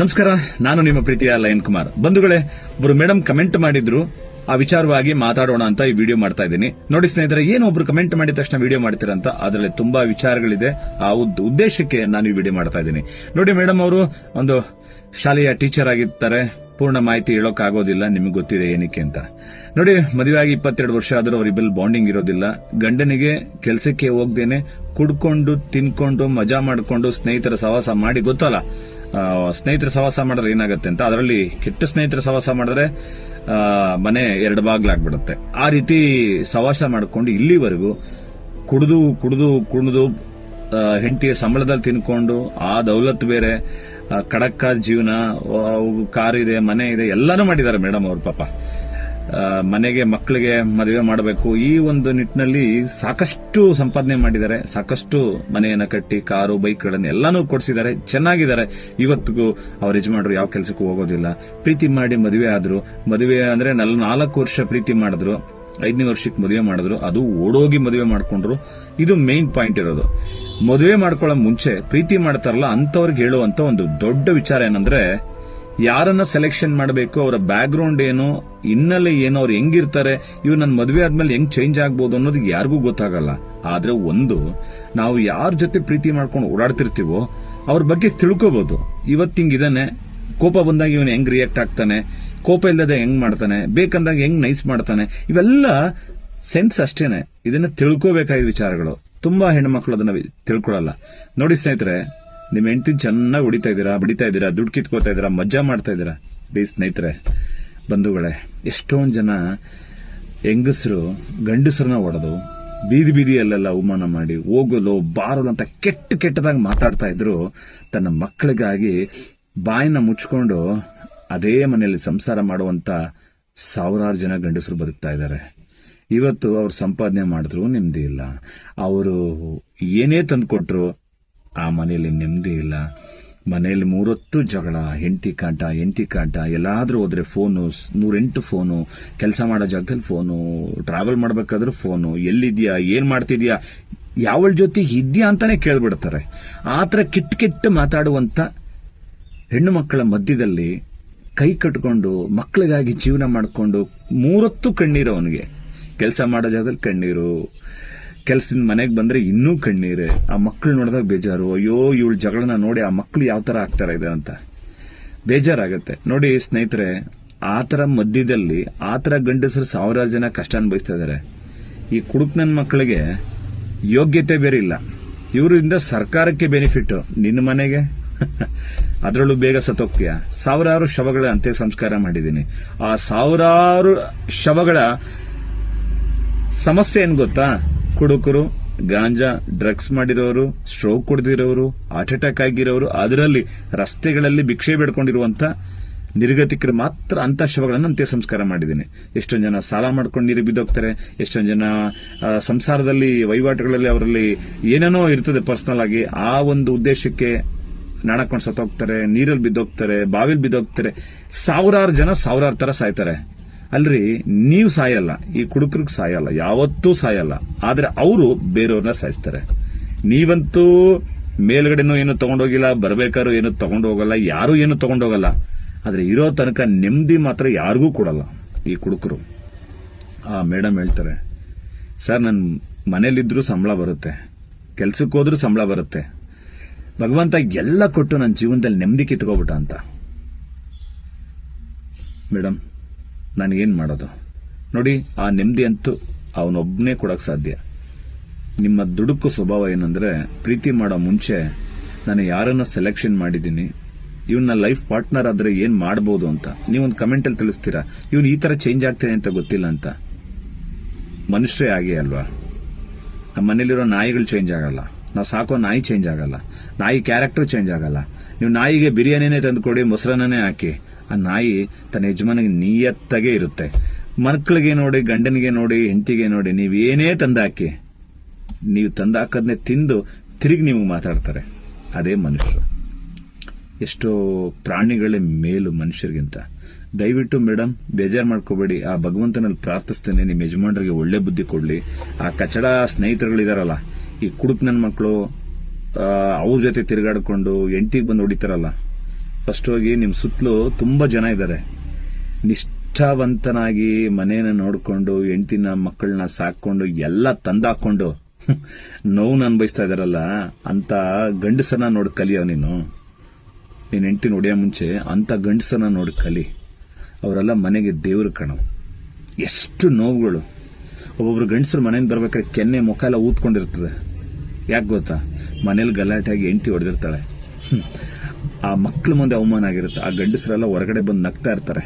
ನಮಸ್ಕಾರ, ನಾನು ನಿಮ್ಮ ಪ್ರೀತಿಯ ಲಯನ್ ಕುಮಾರ್. ಬಂಧುಗಳೇ ಒಬ್ಬರು ಮೇಡಮ್ ಕಮೆಂಟ್ ಮಾಡಿದ್ರು, ಆ ವಿಚಾರವಾಗಿ ಮಾತಾಡೋಣ ಅಂತ ಈ ವಿಡಿಯೋ ಮಾಡ್ತಾ ಇದ್ದೀನಿ. ನೋಡಿ ಸ್ನೇಹಿತರೆ, ಏನು ಒಬ್ರು ಕಮೆಂಟ್ ಮಾಡಿದ ತಕ್ಷಣ ವಿಡಿಯೋ ಮಾಡ್ತೀರಂತ ಅದರಲ್ಲಿ ತುಂಬಾ ವಿಚಾರಗಳಿದೆ. ಆ ಉದ್ದೇಶಕ್ಕೆ ನಾನು ಈ ವಿಡಿಯೋ ಮಾಡ್ತಾ ಇದ್ದೀನಿ. ನೋಡಿ ಮೇಡಮ್ ಅವರು, ಒಂದು ಶಾಲೆಯ ಟೀಚರ್ ಆಗಿರ್ತಾರೆ. ಪೂರ್ಣ ಮಾಹಿತಿ ಹೇಳೋಕ್ಕಾಗೋದಿಲ್ಲ ಆಗೋದಿಲ್ಲ ನಿಮಗೆ ಗೊತ್ತಿದೆ ಏನಕ್ಕೆ ಅಂತ. ನೋಡಿ ಮದುವೆ ಆಗಿ ಇಪ್ಪತ್ತೆರಡು ವರ್ಷ ಆದರೂ ಅವರಿಬ್ಬರು ಬಾಂಡಿಂಗ್ ಇರೋದಿಲ್ಲ. ಗಂಡನಿಗೆ ಕೆಲಸಕ್ಕೆ ಹೋಗ್ದೇನೆ ಕುಡ್ಕೊಂಡು, ತಿನ್ಕೊಂಡು, ಮಜಾ ಮಾಡಿಕೊಂಡು ಸ್ನೇಹಿತರ ಸಹವಾಸ ಮಾಡಿ ಗೊತ್ತಲ್ಲ. ಸ್ನೇಹಿತರ ಸಹವಾಸ ಮಾಡಿದ್ರೆ ಏನಾಗುತ್ತೆ ಅಂತ, ಅದರಲ್ಲಿ ಕೆಟ್ಟ ಸ್ನೇಹಿತರ ಸಹವಾಸ ಮಾಡಿದ್ರೆ ಮನೆ ಎರಡು ಬಾಗ್ಲಾಗ್ಬಿಡುತ್ತೆ. ಆ ರೀತಿ ಸಹವಾಸ ಮಾಡ್ಕೊಂಡು ಇಲ್ಲಿವರೆಗೂ ಕುಡಿದು ಕುಡಿದು ಕುಣಿದು ಹೆಂಡತಿಯ ಸಂಬಳದಲ್ಲಿ ತಿನ್ಕೊಂಡು, ಆ ದೌಲತ್ ಬೇರೆ ಕಡಕ್ಕ ಜೀವನ ಕಾರ್ ಇದೆ ಮನೆ ಇದೆ, ಎಲ್ಲಾನು ಮಾಡಿದ್ದಾರೆ ಮೇಡಮ್ ಅವ್ರ ಪಾಪ. ಮನೆಗೆ ಮಕ್ಕಳಿಗೆ ಮದುವೆ ಮಾಡಬೇಕು. ಈ ಒಂದು ನಿಟ್ಟಿನಲ್ಲಿ ಸಾಕಷ್ಟು ಸಂಪಾದನೆ ಮಾಡಿದ್ದಾರೆ. ಸಾಕಷ್ಟು ಮನೆಯನ್ನು ಕಟ್ಟಿ, ಕಾರು, ಬೈಕ್ಗಳನ್ನು ಎಲ್ಲಾನು ಕೊಡಿಸಿದ್ದಾರೆ. ಚೆನ್ನಾಗಿದ್ದಾರೆ. ಇವತ್ತಿಗೂ ಅವ್ರ ಯಜಮಾನರು ಯಾವ ಕೆಲಸಕ್ಕೂ ಹೋಗೋದಿಲ್ಲ. ಪ್ರೀತಿ ಮಾಡಿ ಮದುವೆ ಆದ್ರು. ಮದುವೆ ಅಂದ್ರೆ ನಲ್, ನಾಲ್ಕು ವರ್ಷ ಪ್ರೀತಿ ಮಾಡಿದ್ರು. ಐದನೇ ವರ್ಷಕ್ಕೆ ಮದುವೆ ಮಾಡಿದ್ರು. ಅದು ಓಡೋಗಿ ಮದುವೆ ಮಾಡ್ಕೊಂಡ್ರು. ಇದು ಮೇನ್ ಪಾಯಿಂಟ್ ಇರೋದು. ಮದುವೆ ಮಾಡ್ಕೊಳ್ಳೋ ಮುಂಚೆ ಪ್ರೀತಿ ಮಾಡ್ತಾರಲ್ಲ ಅಂತವ್ರಿಗೆ ಹೇಳುವಂತ ಒಂದು ದೊಡ್ಡ ವಿಚಾರ ಏನಂದ್ರೆ ಯಾರನ್ನ ಸೆಲೆಕ್ಷನ್ ಮಾಡಬೇಕು, ಅವರ ಬ್ಯಾಕ್ ಗ್ರೌಂಡ್ ಏನು ಹಿನ್ನೆಲೆ ಏನು, ಅವ್ರು ಹೆಂಗಿರ್ತಾರೆ, ಇವ್ರು ನನ್ನ ಮದುವೆ ಆದ್ಮೇಲೆ ಹೆಂಗ್ ಚೇಂಜ್ ಆಗ್ಬೋದು ಅನ್ನೋದು ಯಾರಿಗೂ ಗೊತ್ತಾಗಲ್ಲ. ಆದ್ರೆ ಒಂದು, ನಾವು ಯಾರ ಜೊತೆ ಪ್ರೀತಿ ಮಾಡ್ಕೊಂಡು ಓಡಾಡ್ತಿರ್ತೀವೋ, ಅವ್ರ ಬಗ್ಗೆ ತಿಳ್ಕೋಬಹುದು ಇವತ್ತು ಹಿಂಗಿದಾನೆ ಕೋಪ ಬಂದಾಗ ಇವನು ಹೆಂಗ್ ರಿಯಾಕ್ಟ್ ಆಗ್ತಾನೆ, ಕೋಪ ಇಲ್ಲದೆ ಹೆಂಗ್ ಮಾಡ್ತಾನೆ, ಬೇಕಂದಾಗ ಹೆಂಗ್ ನೈಸ್ ಮಾಡ್ತಾನೆ, ಇವೆಲ್ಲ ಸೆನ್ಸ್ ಅಷ್ಟೇನೆ. ಇದನ್ನ ತಿಳ್ಕೋಬೇಕಾದ ವಿಚಾರಗಳು. ತುಂಬಾ ಹೆಣ್ಮಕ್ಳು ಅದನ್ನ ತಿಳ್ಕೊಳಲ್ಲ. ನೋಡಿ ಸ್ನೇಹಿತರೆ ನಿಮ್ ಹೆಂಡತಿ ಚೆನ್ನಾಗಿ ಹೊಡಿತಾ ಇದ್ದೀರಾ, ಬಡಿತಾ ಇದ್ದೀರಾ, ದುಡ್ಡು ಕಿತ್ಕೋತಾ ಇದ್ದೀರಾ ಮಜಾ ಮಾಡ್ತಾ ಇದ್ದೀರಾ? ಬೇ ಸ್ನೇಹಿತರೆ, ಬಂಧುಗಳೇ, ಎಷ್ಟೊಂದು ಜನ ಹೆಂಗಸರು, ಗಂಡಸರನ್ನ ಹೊಡೆದು ಬೀದಿ ಬೀದಿಯಲ್ಲೆಲ್ಲ ಅವಮಾನ ಮಾಡಿ ಹೋಗಲು ಬಾರಲು ಅಂತ ಕೆಟ್ಟ ಕೆಟ್ಟದಾಗಿ ಮಾತಾಡ್ತಾ ಇದ್ರು, ತನ್ನ ಮಕ್ಕಳಿಗಾಗಿ ಬಾಯಿನ ಮುಚ್ಕೊಂಡು ಅದೇ ಮನೆಯಲ್ಲಿ ಸಂಸಾರ ಮಾಡುವಂತ ಸಾವಿರಾರು ಜನ ಗಂಡಸರು ಬದುಕ್ತಾ ಇದ್ದಾರೆ. ಇವತ್ತು ಅವ್ರು ಸಂಪಾದನೆ ಮಾಡಿದ್ರು, ನೆಮ್ಮದಿ ಇಲ್ಲ. ಅವರು ಏನೇ ತಂದ್ಕೊಟ್ರು ಆ ಮನೆಯಲ್ಲಿ ನೆಮ್ಮದಿ ಇಲ್ಲ. ಮನೆಯಲ್ಲಿ ಮೂರೊತ್ತು ಜಗಳ, ಹೆಂಡತಿ ಕಾಟ ಹೆಂಡತಿ ಕಾಟ, ಎಲ್ಲಾದರೂ ಹೋದರೆ ಫೋನು ನೂರೆಂಟು ಫೋನು ಕೆಲಸ ಮಾಡೋ ಜಾಗದಲ್ಲಿ ಫೋನು ಟ್ರಾವೆಲ್ ಮಾಡಬೇಕಾದ್ರೆ ಫೋನು ಎಲ್ಲಿದ್ಯಾ, ಏನು ಮಾಡ್ತಿದ್ಯಾ, ಯಾವಳ ಜೊತೆ ಇದ್ಯಾ ಅಂತಾನೆ ಕೇಳ್ಬಿಡ್ತಾರೆ. ಥರ ಕಿಟ್ ಕೆಟ್ಟ ಮಾತಾಡುವಂತ ಹೆಣ್ಣು ಮಕ್ಕಳ ಮಧ್ಯದಲ್ಲಿ ಕೈ ಕಟ್ಕೊಂಡು, ಮಕ್ಕಳಿಗಾಗಿ ಜೀವನ ಮಾಡಿಕೊಂಡು ಮೂರೊತ್ತು ಕಣ್ಣೀರು ಅವನಿಗೆ. ಕೆಲಸ ಮಾಡೋ ಜಾಗದಲ್ಲಿ ಕಣ್ಣೀರು. ಕೆಲಸದಿಂದ ಮನೆಗೆ ಬಂದ್ರೆ ಇನ್ನೂ ಕಣ್ಣೀರೆ. ಆ ಮಕ್ಕಳು ನೋಡಿದಾಗ ಬೇಜಾರು. ಅಯ್ಯೋ, ಇವಳು ಜಗಳನ್ನ ನೋಡಿ ಆ ಮಕ್ಕಳು ಯಾವ ತರ ಆಗ್ತಾರ ಇದೆ ಅಂತ. ಬೇಜಾರಾಗತ್ತೆ. ನೋಡಿ ಸ್ನೇಹಿತರೆ, ಆ ತರ ಮಧ್ಯದಲ್ಲಿ, ಆ ತರ ಗಂಡಸರು ಸಾವಿರಾರು ಜನ ಕಷ್ಟ ಅನುಭವಿಸ್ತಾ ಇದ್ದಾರೆ ಈ ಕುಡುಕ್ನನ್ ಮಕ್ಕಳಿಗೆ ಯೋಗ್ಯತೆ ಬೇರೆ ಇಲ್ಲ. ಇವರಿಂದ ಸರ್ಕಾರಕ್ಕೆ ಬೆನಿಫಿಟ್ ನಿನ್ನ ಮನೆಗೆ? ಅದರಲ್ಲೂ ಬೇಗ ಸತ್ತೋಗ್ತೀಯ? ಸಾವಿರಾರು ಶವಗಳ ಅಂತ್ಯ ಸಂಸ್ಕಾರ ಮಾಡಿದ್ದೀನಿ. ಆ ಸಾವಿರಾರು ಶವಗಳ ಸಮಸ್ಯೆ ಏನ್ ಗೊತ್ತಾ? ಕುಡುಕರು, ಗಾಂಜಾ, ಡ್ರಗ್ಸ್ ಮಾಡಿರೋರು, ಸ್ಟ್ರೋಕ್ ಕುಡಿದಿರೋರು, ಹಾರ್ಟ್ ಅಟ್ಯಾಕ್ ಆಗಿರೋರು, ಅದರಲ್ಲಿ ರಸ್ತೆಗಳಲ್ಲಿ ಭಿಕ್ಷೆ ಬೇಡ್ಕೊಂಡಿರುವಂತ ನಿರ್ಗತಿಕರು ಮಾತ್ರ ಅಂತ ಶವಗಳನ್ನು ಅಂತ್ಯ ಸಂಸ್ಕಾರ ಮಾಡಿದ್ದೀನಿ. ಎಷ್ಟೊಂದು ಜನ ಸಾಲ ಮಾಡ್ಕೊಂಡು ನೀರು ಬಿದ್ದೋಗ್ತಾರೆ, ಎಷ್ಟೊಂದು ಜನ ಸಂಸಾರದಲ್ಲಿ, ವಹಿವಾಟುಗಳಲ್ಲಿ ಅವರಲ್ಲಿ ಏನೇನೋ ಇರ್ತದೆ ಪರ್ಸನಲ್ ಆಗಿ, ಆ ಒಂದು ಉದ್ದೇಶಕ್ಕೆ ನಾಣಕೊಂಡು ಸತ್ತೋಗ್ತಾರೆ ನೀರಲ್ಲಿ ಬಿದ್ದೋಗ್ತಾರೆ, ಬಾವಿಲಿ ಬಿದ್ದೋಗ್ತಾರೆ, ಸಾವಿರಾರು ಜನ ಸಾವಿರಾರು ತರ ಸಾಯ್ತಾರೆ. ಅಲ್ರಿ, ನೀವು ಸಾಯಲ್ಲ, ಈ ಕುಡುಕರಿಗೆ ಸಾಯಲ್ಲ, ಯಾವತ್ತೂ ಸಾಯಲ್ಲ. ಆದರೆ ಅವರು ಬೇರೆಯವ್ರನ್ನ ಸಾಯಿಸ್ತಾರೆ. ನೀವಂತೂ ಮೇಲ್ಗಡೆನೂ ಏನು ತಗೊಂಡೋಗಿಲ್ಲ ಬರ್ಬೇಕಾದ್ರೂ ಏನು ತಗೊಂಡೋಗಲ್ಲ, ಯಾರು ಏನು ತಗೊಂಡೋಗಲ್ಲ. ಆದರೆ ಇರೋ ತನಕ ನೆಮ್ಮದಿ ಮಾತ್ರ ಯಾರಿಗೂ ಕೊಡಲ್ಲ ಈ ಕುಡುಕರು. ಆ ಮೇಡಮ್ ಹೇಳ್ತಾರೆ, ಸರ್ ನನ್ನ ಮನೇಲಿದ್ರು ಸಂಬಳ ಬರುತ್ತೆ. ಕೆಲ್ಸಕ್ಕೆ ಹೋದ್ರೂ ಸಂಬಳ ಬರುತ್ತೆ. ಭಗವಂತ ಎಲ್ಲ ಕೊಟ್ಟು ನನ್ನ ಜೀವನದಲ್ಲಿ ನೆಮ್ಮದಿ ಕಿತ್ಕೋಬಿಟ್ಟ ಅಂತ. ಮೇಡಮ್ ನಾನೇನ್ ಮಾಡೋದು? ನೋಡಿ, ಆ ನೆಮ್ಮದಿ ಅಂತೂ ಅವನೊಬ್ಬನೇ ಕೊಡಕ್ ಸಾಧ್ಯ. ನಿಮ್ಮ ದುಡುಕು ಸ್ವಭಾವ ಏನಂದ್ರೆ, ಪ್ರೀತಿ ಮಾಡೋ ಮುಂಚೆ ನಾನು ಯಾರನ್ನ ಸೆಲೆಕ್ಷನ್ ಮಾಡಿದ್ದೀನಿ ಇವನ್ನ ಲೈಫ್ ಪಾರ್ಟ್ನರ್ ಆದ್ರೆ ಏನು ಮಾಡ್ಬೋದು ಅಂತ. ನೀವೊಂದು ಕಮೆಂಟಲ್ಲಿ ತಿಳಿಸ್ತೀರಾ? ಇವನು ಈ ತರ ಚೇಂಜ್ ಆಗ್ತೇನೆ ಅಂತ ಗೊತ್ತಿಲ್ಲ ಅಂತ. ಮನುಷ್ಯರೇ ಆಗಿ ಅಲ್ವಾ? ನಮ್ಮ ಮನೇಲಿರೋ ನಾಯಿಗಳು ಚೇಂಜ್ ಆಗಲ್ಲ. ನಾವು ಸಾಕೋ ನಾಯಿ ಚೇಂಜ್ ಆಗಲ್ಲ. ನಾಯಿ ಕ್ಯಾರೆಕ್ಟರ್ ಚೇಂಜ್ ಆಗಲ್ಲ. ನೀವು ನಾಯಿಗೆ ಬಿರಿಯಾನಿನೇ ತಂದುಕೊಡಿ ಮೊಸರನ್ನೇ ಹಾಕಿ. ಆ ನಾಯಿ ತನ್ನ ಯಜಮಾನಿಗೆ ನಿಯತ್ತಾಗೆ ಇರುತ್ತೆ. ಮಕ್ಕಳಿಗೆ ನೋಡಿ, ಗಂಡನಿಗೆ ನೋಡಿ, ಹೆಂಡತಿಗೆ ನೋಡಿ ನೀವೇನೇ ತಂದಾಕಿ, ನೀವು ತಂದಾಕದನ್ನೇ ತಿಂದು ತಿರುಗಿ ನಿಮಗೆ ಮಾತಾಡ್ತಾರೆ. ಅದೇ ಮನುಷ್ಯರು ಎಷ್ಟೋ ಪ್ರಾಣಿಗಳೇ ಮೇಲು ಮನುಷ್ಯರಿಗಿಂತ. ದಯವಿಟ್ಟು ಮೇಡಮ್ ಬೇಜಾರು ಮಾಡ್ಕೋಬೇಡಿ. ಆ ಭಗವಂತನಲ್ಲಿ ಪ್ರಾರ್ಥಿಸ್ತೇನೆ, ನಿಮ್ಮ ಯಜಮಾನರಿಗೆ ಒಳ್ಳೆ ಬುದ್ಧಿ ಕೊಡಲಿ. ಆ ಕಚಡ ಸ್ನೇಹಿತರುಗಳಿದಾರಲ್ಲ ಈ ಕುಡುಕ್ ನನ್ನ ಮಕ್ಕಳು ಅವ್ರ ಜೊತೆ ತಿರುಗಾಡಿಕೊಂಡು ಎಂಟಿಗೆ ಬಂದು ಹೊಡಿತಾರಲ್ಲ. ಫಸ್ಟ್ ಹೋಗಿ ನಿಮ್ಮ ಸುತ್ತಲೂ ತುಂಬ ಜನ ಇದ್ದಾರೆ ನಿಷ್ಠಾವಂತನಾಗಿ ಮನೇನ ನೋಡಿಕೊಂಡು ಹೆಂಡತಿನ ಮಕ್ಕಳನ್ನ ಸಾಕೊಂಡು ಎಲ್ಲ ತಂದಾಕೊಂಡು ನೋವು ಅನ್ಭವಿಸ್ತಾ ಇದ್ದಾರಲ್ಲ ಅಂತ ಗಂಡಸನ ನೋಡಿ ಕಲಿಯೋ ನೀನು. ನೀನ್ ಹೆಂಡತಿ ಹೊಡೆಯೋ ಮುಂಚೆ ಅಂತ ಗಂಡಸನ ನೋಡಿ ಕಲಿ. ಅವರೆಲ್ಲ ಮನೆಗೆ ದೇವ್ರ ಕಣ. ಎಷ್ಟು ನೋವುಗಳು. ಒಬ್ಬೊಬ್ರು ಗಂಡಸರು ಮನೆಯಿಂದ ಬರ್ಬೇಕಾದ್ರೆ ಕೆನ್ನೆ ಮುಖ ಎಲ್ಲ ಊದ್ಕೊಂಡಿರ್ತದೆ. ಯಾಕೆ ಗೊತ್ತಾ? ಮನೇಲಿ ಗಲಾಟೆಯಾಗಿ ಎಂಟಿ ಹೊಡೆದಿರ್ತಾಳೆ. ಆ ಮಕ್ಳ ಮುಂದೆ ಅವಮಾನ ಆಗಿರುತ್ತೆ. ಆ ಗಂಡಸರೆಲ್ಲ ಹೊರಗಡೆ ಬಂದು ನಗ್ತಾ ಇರ್ತಾರೆ.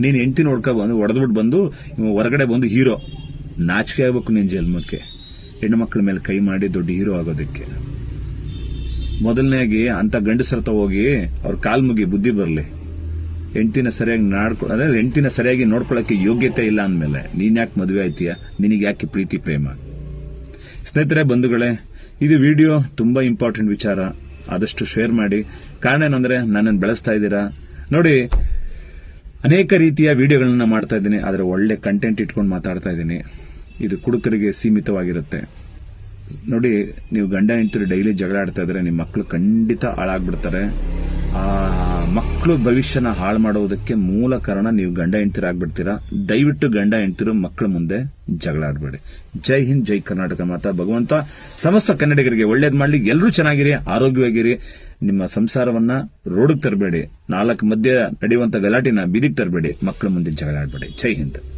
ನೀನು ಎಂಟಿ ನೋಡ್ಕೊ ಬಂದು ಹೊಡೆದ್ಬಿಟ್ಟು ಬಂದು ಹೊರಗಡೆ ಬಂದು ಹೀರೋ. ನಾಚಿಕೆ ಆಗ್ಬೇಕು ನಿನ್ನ ಜನ್ಮಕ್ಕೆ. ಹೆಣ್ಣು ಮಕ್ಕಳ ಮೇಲೆ ಕೈ ಮಾಡಿ ದೊಡ್ಡ ಹೀರೋ ಆಗೋದಕ್ಕೆ. ಮೊದಲನೇಗೆ ಅಂತ ಹತ್ರ ಹೋಗಿ ಅವ್ರ ಕಾಲ್ ಮುಗಿ ಬುದ್ಧಿ ಬರಲಿ. ಹೆಂಡತಿನ ಸರಿಯಾಗಿ ನಾಡ್ಕೊ, ಅದೇ ಹೆಂಡತಿನ ಸರಿಯಾಗಿ ನೋಡ್ಕೊಳ್ಳೋಕೆ ಯೋಗ್ಯತೆ ಇಲ್ಲ ಅಂದಮೇಲೆ ನೀನು ಯಾಕೆ ಮದುವೆ ಆಯ್ತೀಯ? ನಿನಗೆ ಯಾಕೆ ಪ್ರೀತಿ, ಪ್ರೇಮ? ಸ್ನೇಹಿತರೆ, ಬಂಧುಗಳೇ ಇದು ವಿಡಿಯೋ ತುಂಬಾ ಇಂಪಾರ್ಟೆಂಟ್ ವಿಚಾರ. ಆದಷ್ಟು ಶೇರ್ ಮಾಡಿ. ಕಾರಣ ಏನಂದ್ರೆ ನನ್ನನ್ನು ಬೆಳೆಸ್ತಾ ಇದ್ದೀರಾ? ನೋಡಿ, ಅನೇಕ ರೀತಿಯ ವಿಡಿಯೋಗಳನ್ನ ಮಾಡ್ತಾ ಇದ್ದೀನಿ. ಆದರೆ ಒಳ್ಳೆ ಕಂಟೆಂಟ್ ಇಟ್ಕೊಂಡು ಮಾತಾಡ್ತಾ ಇದ್ದೀನಿ. ಇದು ಕುಡುಕರಿಗೆ ಸೀಮಿತವಾಗಿರುತ್ತೆ. ನೋಡಿ, ನೀವು ಗಂಡ ಹೆಂಡತಿರು ಡೈಲಿ ಜಗಳ ಆಡ್ತಾ ಇದ್ರೆ ನಿಮ್ಮ ಮಕ್ಕಳು ಖಂಡಿತ ಹಾಳಾಗ್ಬಿಡ್ತಾರೆ. ಆ ಮಕ್ಕಳು ಭವಿಷ್ಯನ ಹಾಳು ಮಾಡುವುದಕ್ಕೆ ಮೂಲ ಕಾರಣ ನೀವು ಗಂಡ ಹೆಂಡ್ತಿರಾಗ್ಬಿಡ್ತೀರಾ ದಯವಿಟ್ಟು ಗಂಡ ಹೆಂಡ್ತಿರು ಮಕ್ಕಳ ಮುಂದೆ ಜಗಳ ಆಡಬೇಡಿ. ಜೈ ಹಿಂದ್, ಜೈ ಕರ್ನಾಟಕ ಮಾತಾ ಭಗವಂತ. ಸಮಸ್ತ ಕನ್ನಡಿಗರಿಗೆ ಒಳ್ಳೇದು ಮಾಡಲಿ. ಎಲ್ಲರೂ ಚೆನ್ನಾಗಿರಿ, ಆರೋಗ್ಯವಾಗಿರಿ. ನಿಮ್ಮ ಸಂಸಾರವನ್ನ ರೋಡ್ಗೆ ತರಬೇಡಿ. ನಾಲ್ಕು ಮಧ್ಯೆ ನಡೆಯುವಂತ ಗಲಾಟಿನ ಬೀದಿಗೆ ತರಬೇಡಿ. ಮಕ್ಕಳ ಮುಂದೆ ಜಗಳ ಆಡಬೇಡಿ. ಜೈ ಹಿಂದ್.